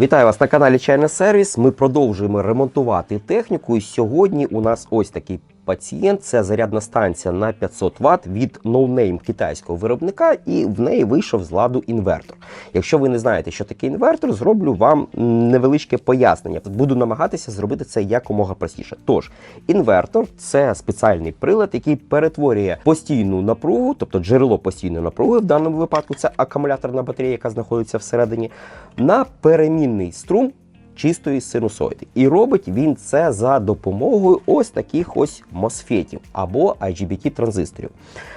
Вітаю вас на каналі Чайна Сервіс. Ми продовжуємо ремонтувати техніку. І сьогодні у нас ось такий пацієнт. Це зарядна станція на 500 Вт від ноунейм китайського виробника, і в неї вийшов з ладу інвертор. Якщо ви не знаєте, що таке інвертор, зроблю вам невеличке пояснення. Буду намагатися зробити це якомога простіше. Тож, інвертор це спеціальний прилад, який перетворює постійну напругу, тобто джерело постійної напруги, в даному випадку це акумуляторна батарея, яка знаходиться всередині, на перемінний струм чистої синусоїди. І робить він це за допомогою ось таких ось мосфетів або IGBT транзисторів.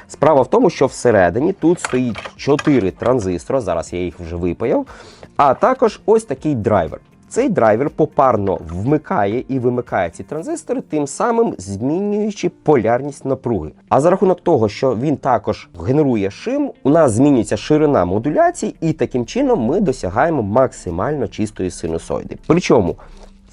Справа в тому, що всередині тут стоїть 4 транзистора, зараз я їх вже випаяв, а також ось такий драйвер. Цей драйвер попарно вмикає і вимикає ці транзистори, тим самим змінюючи полярність напруги. А за рахунок того, що він також генерує шим, у нас змінюється ширина модуляції, і таким чином ми досягаємо максимально чистої синусоїди. Причому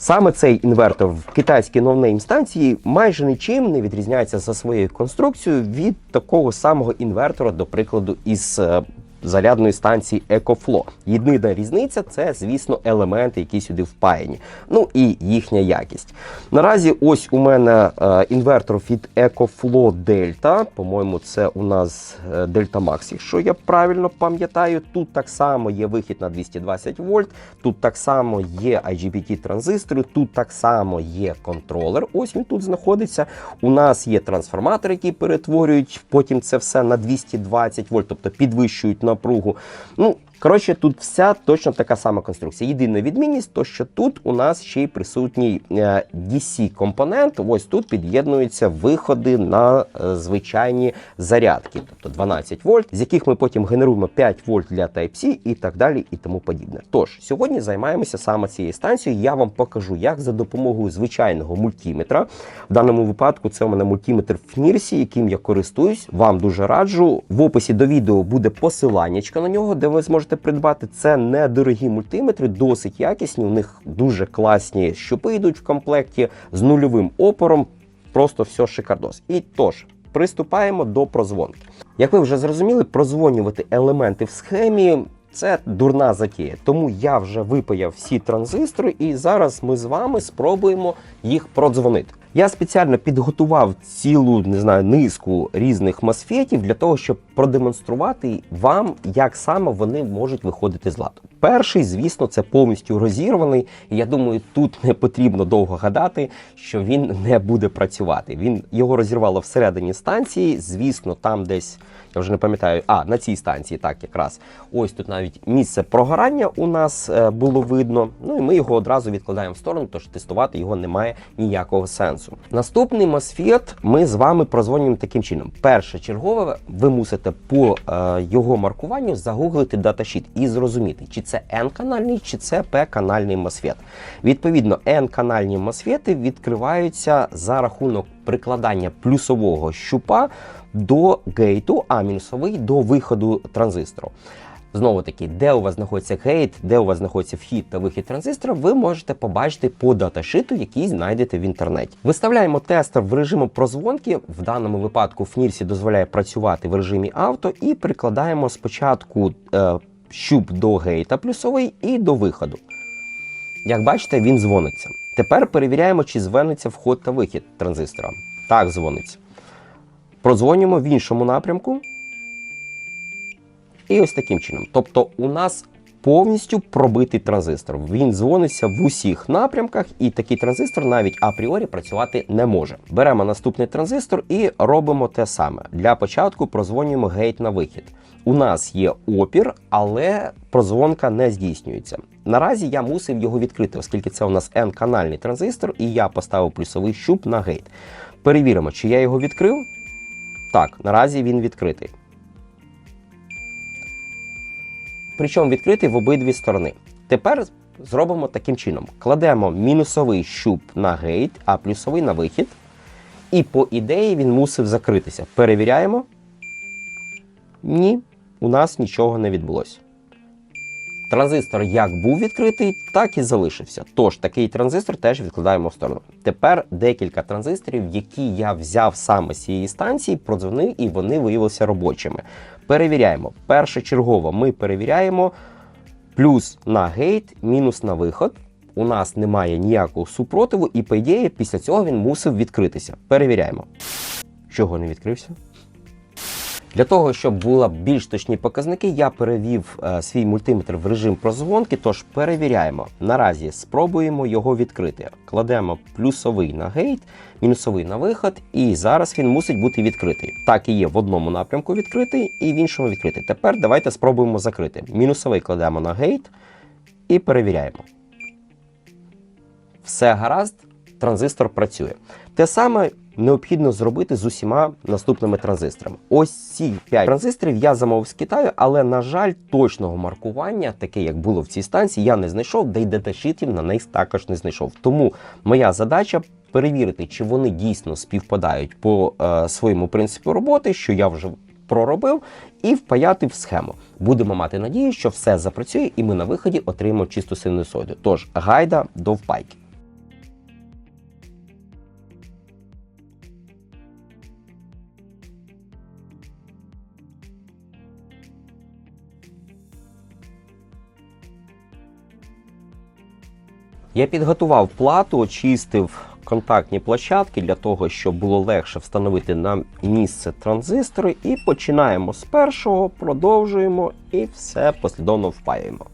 Саме цей інвертор в китайській новнейм станції майже нічим не відрізняється за своєю конструкцією від такого самого інвертора, до прикладу, із е, зарядної станції EcoFlow. Єдина різниця це, звісно, елементи, які сюди впаяні. Ну і їхня якість. Наразі ось у мене е, інвертор від EcoFlow Delta. По-моєму, це у нас е, Delta Max, якщо я правильно пам'ятаю. Тут так само є вихід на 220 вольт, тут так само є IGBT транзистори, тут так само є контролер. Ось він тут знаходиться. У нас є трансформатори, які перетворюють потім це все на 220 вольт, тобто підвищують напругу. Ну, коротше, тут вся точно така сама конструкція. Єдина відмінність, то що тут у нас ще й присутній е, DC-компонент. Ось тут під'єднуються виходи на е, звичайні зарядки, тобто 12 вольт, з яких ми потім генеруємо 5 вольт для Type-C і так далі, і тому подібне. Тож, сьогодні займаємося саме цією станцією. Я вам покажу, як за допомогою звичайного мультиметра. В даному випадку це у мене мультиметр Фнірсі, яким я користуюсь. Вам дуже раджу. В описі до відео буде посилання на нього, де ви зможете придбати. Це недорогі мультиметри, досить якісні. У них дуже класні щупи йдуть в комплекті з нульовим опором. Просто все шикардос. І тож. Приступаємо до прозвонки. Як ви вже зрозуміли, прозвонювати елементи в схемі це дурна затія. Тому я вже випаяв всі транзистори, і зараз ми з вами спробуємо їх продзвонити. Я спеціально підготував цілу не знаю низку різних мосфетів для того, щоб продемонструвати вам, як саме вони можуть виходити з ладу. Перший, звісно, це повністю розірваний. І я думаю, тут не потрібно довго гадати, що він не буде працювати. Він його розірвало всередині станції. Звісно, там десь я вже не пам'ятаю. А на цій станції так якраз ось тут навіть місце прогорання у нас е, було видно. Ну і ми його одразу відкладаємо в сторону, тож тестувати його немає ніякого сенсу. Наступний MOSFET ми з вами прозвонюємо таким чином. Перше чергове, ви мусите по е, його маркуванню загуглити даташіт і зрозуміти, чи це N-канальний, чи це P-канальний MOSFET. Відповідно, N-канальні MOSFET відкриваються за рахунок прикладання плюсового щупа до гейту, а мінусовий до виходу транзистору. Знову таки, де у вас знаходиться гейт, де у вас знаходиться вхід та вихід транзистора, ви можете побачити по даташиту, який знайдете в інтернеті. Виставляємо тестер в режимі прозвонки. В даному випадку Фнірсі дозволяє працювати в режимі авто, і прикладаємо спочатку е, щуп до гейта плюсовий і до виходу. Як бачите, він дзвониться. Тепер перевіряємо, чи звернеться вход та вихід транзистора. Так, дзвониться. Продзвонюємо в іншому напрямку. І ось таким чином. Тобто, у нас повністю пробитий транзистор. Він дзвониться в усіх напрямках, і такий транзистор навіть апріорі працювати не може. Беремо наступний транзистор і робимо те саме. Для початку прозвонюємо гейт на вихід. У нас є опір, але прозвонка не здійснюється. Наразі я мусив його відкрити, оскільки це у нас N-канальний транзистор, і я поставив плюсовий щуп на гейт. Перевіримо, чи я його відкрив. Так, наразі він відкритий. Причому відкритий в обидві сторони. Тепер зробимо таким чином: кладемо мінусовий щуп на гейт, а плюсовий на вихід. І по ідеї він мусив закритися. Перевіряємо. Ні, у нас нічого не відбулося. Транзистор як був відкритий, так і залишився. Тож такий транзистор теж відкладаємо в сторону. Тепер декілька транзисторів, які я взяв саме з цієї станції, продзвонив і вони виявилися робочими. Перевіряємо. Першочергово ми перевіряємо Плюс на гейт, мінус на виход. У нас немає ніякого супротиву, і, по ідеї, після цього він мусив відкритися. Перевіряємо. Чого не відкрився? Для того, щоб були більш точні показники, я перевів е, свій мультиметр в режим прозвонки, тож перевіряємо. Наразі спробуємо його відкрити. Кладемо плюсовий на гейт, мінусовий на виход, і зараз він мусить бути відкритий. Так і є в одному напрямку відкритий, і в іншому відкритий. Тепер давайте спробуємо закрити. Мінусовий кладемо на гейт і перевіряємо. Все гаразд, транзистор працює. Те саме необхідно зробити з усіма наступними транзисторами. Ось ці 5 транзисторів я замовив з Китаю, але, на жаль, точного маркування, таке як було в цій станції, я не знайшов, де й даташитів на них також не знайшов. Тому моя задача перевірити, чи вони дійсно співпадають по е, своєму принципу роботи, що я вже проробив, і впаяти в схему. Будемо мати надію, що все запрацює, і ми на виході отримаємо чисту синусоїду. Тож гайда до впайки. Я підготував плату, очистив контактні площадки для того, щоб було легше встановити на місце транзистори. І починаємо з першого, продовжуємо і все послідовно впаюємо.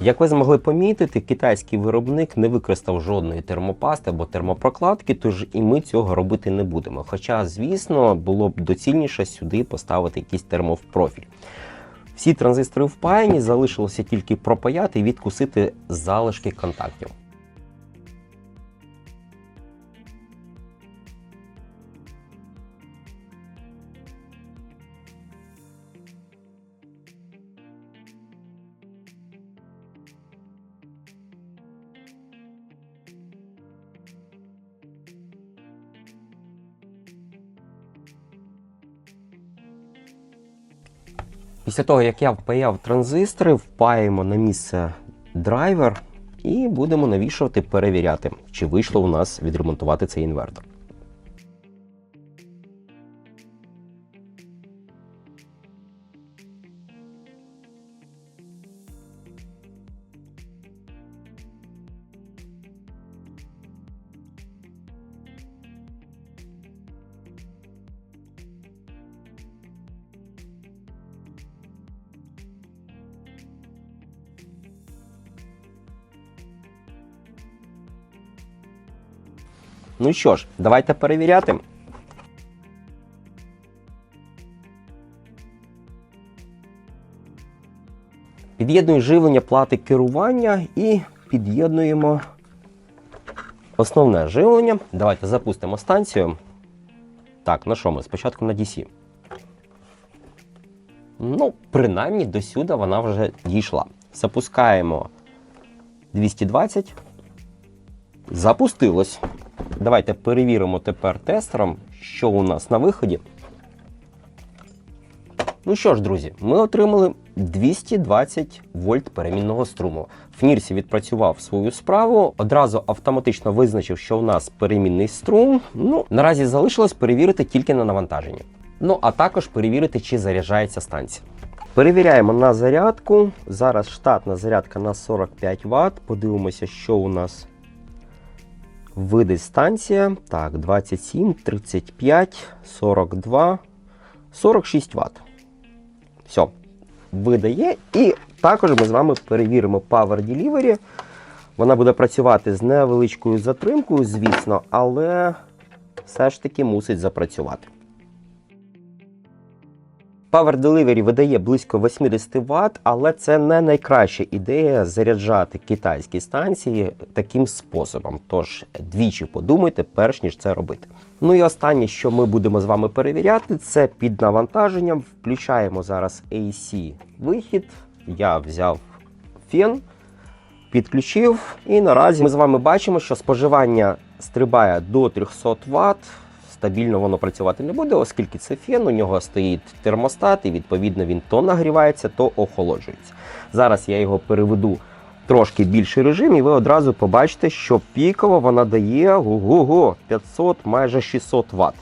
Як ви змогли помітити, китайський виробник не використав жодної термопасти або термопрокладки, тож і ми цього робити не будемо. Хоча, звісно, було б доцільніше сюди поставити якийсь термопрофіль. Всі транзистори впаяні, залишилося тільки пропаяти і відкусити залишки контактів. Після того, як я впаяв транзистори, впаємо на місце драйвер і будемо навішувати, перевіряти, чи вийшло у нас відремонтувати цей інвертор. Ну що ж, давайте перевіряти. Під'єднуємо живлення плати керування і під'єднуємо основне живлення. Давайте запустимо станцію. Так, на що ми? Спочатку на DC. Ну, принаймні до сюди вона вже дійшла. Запускаємо 220. Запустилось. Давайте перевіримо тепер тестером, що у нас на виході. Ну що ж, друзі, ми отримали 220 вольт перемінного струму. Фнірсі відпрацював свою справу, одразу автоматично визначив, що у нас перемінний струм. Ну, наразі залишилось перевірити тільки на навантаження. Ну, а також перевірити, чи заряджається станція. Перевіряємо на зарядку. Зараз штатна зарядка на 45 Вт. Подивимося, що у нас видить станція. Так, 27, 35, 42, 46 Вт. Все, видає. І також ми з вами перевіримо Power Delivery. Вона буде працювати з невеличкою затримкою, звісно, але все ж таки мусить запрацювати. Power Delivery видає близько 80 Вт, але це не найкраща ідея заряджати китайські станції таким способом. Тож двічі подумайте, перш ніж це робити. Ну і останнє, що ми будемо з вами перевіряти, це під навантаженням. Включаємо зараз AC вихід. Я взяв фен, підключив, і наразі ми з вами бачимо, що споживання стрибає до 300 Вт. Стабільно воно працювати не буде, оскільки це фен, у нього стоїть термостат, і відповідно він то нагрівається, то охолоджується. Зараз я його переведу трошки більший режим, і ви одразу побачите, що піково вона дає ого 500, майже 600 Вт.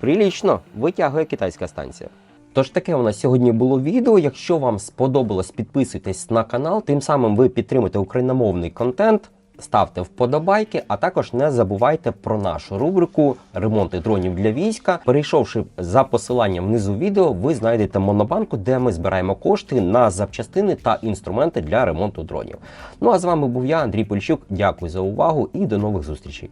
Прилічно витягує китайська станція. Тож таке у нас сьогодні було відео. Якщо вам сподобалось, підписуйтесь на канал, тим самим ви підтримуєте україномовний контент. Ставте вподобайки, а також не забувайте про нашу рубрику Ремонти дронів для війська. Перейшовши за посиланням внизу відео, ви знайдете монобанку, де ми збираємо кошти на запчастини та інструменти для ремонту дронів. Ну а з вами був я, Андрій Польщук. Дякую за увагу і до нових зустрічей.